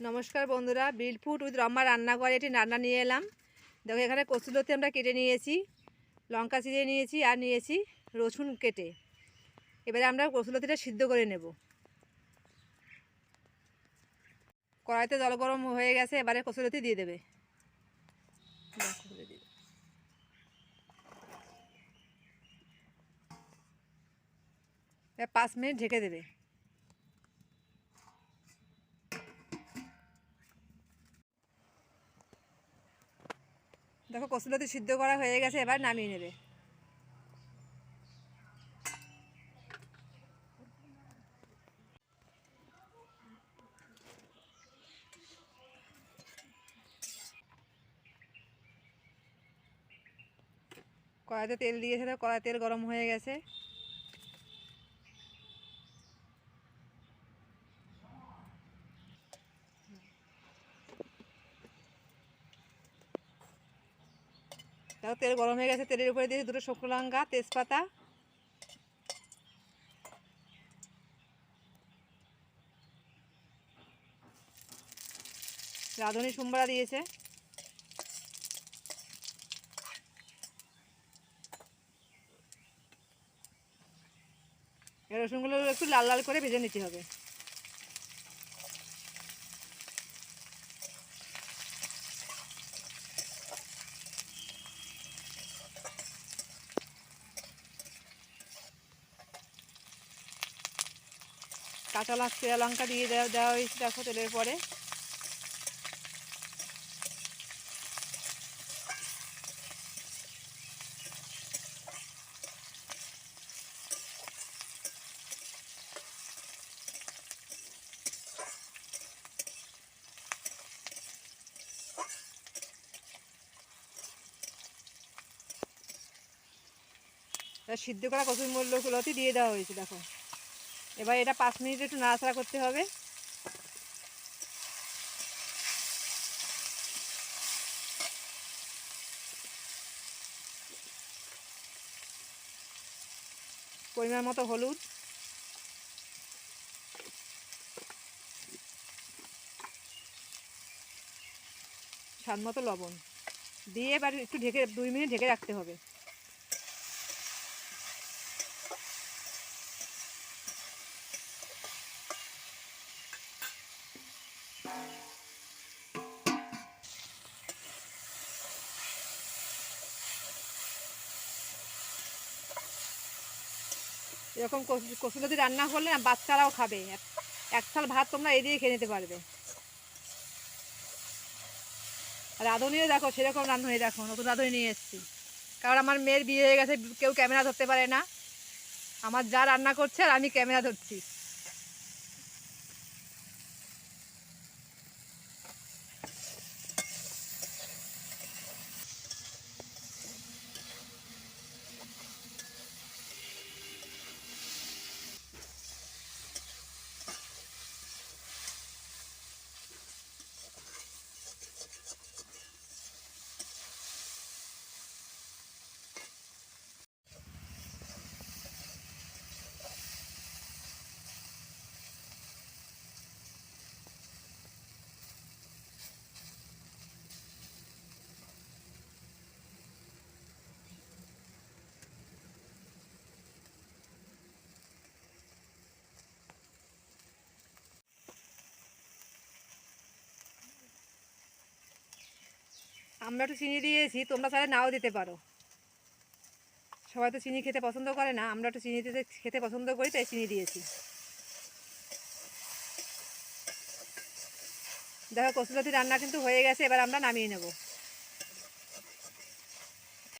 নমস্কার বন্ধুরা, বিল food with Ramma রান্নাঘরে এটি রান্না নিয়ে এলাম। দেখো, এখানে কচুলতি আমরা কেটে নিয়েছি, লঙ্কা চিড়ে নিয়েছি আর নিয়েছি রসুন কেটে। এবারে আমরা কচুলতিটা সিদ্ধ করে নেব। কড়াইতে জল গরম হয়ে গেছে, এবারে কচুলতি দিয়ে দেবে। পাঁচ মিনিট ঢেকে দেবে। দেখো কচুলতি সিদ্ধ করা হয়ে গেছে, এবার নামিয়ে নেবে। কড়াইতে তেল দিয়েছে তো কড়াই তেল গরম হয়ে গেছে। দেখো তেল গরম হয়ে গেছে, তেলের উপরে দিয়েছি দুটো শুকনো লঙ্কা, তেজপাতা। রাঁধুনি সোমবারা দিয়েছে। রসুনগুলো একটু লাল লাল করে ভেজে নিতে হবে। কাঁচা লঙ্কা লঙ্কা দিয়ে দেওয়া দেওয়া হয়েছে দেখো তেলের পরে। সিদ্ধ করা কচুর মূল্যগুলোতে দিয়ে দেওয়া হয়েছে, দেখো। এবার এটা পাঁচ মিনিট একটু নাড়াচাড়া করতে হবে। পরিমাণ মতো হলুদ। স্বাদ মতো লবণ। দিয়ে এবার একটু ঢেকে, দুই মিনিট ঢেকে রাখতে হবে। এরকম যদি রান্না করলে না, বাচ্চারাও খাবে। এক- সাল ভাত তোমরা এড়িয়ে খেয়ে নিতে পারবে। রাঁধুনিও দেখো, সেরকম রাঁধুনি দেখো, নতুন রাঁধুনি নিয়ে এসেছি। কারণ আমার মেয়ের বিয়ে হয়ে গেছে, কেউ ক্যামেরা ধরতে পারে না। আমার যা রান্না করছে আর আমি ক্যামেরা ধরছি। আমরা একটু চিনি দিয়েছি, তোমরা চাইলে নাও দিতে পারো। সবাই তো চিনি খেতে পছন্দ করে না, আমরা একটু চিনি দিতে খেতে পছন্দ করি, তাই চিনি দিয়েছি। দেখো কচুলতি রান্না কিন্তু হয়ে গেছে, এবার আমরা নামিয়ে নেব।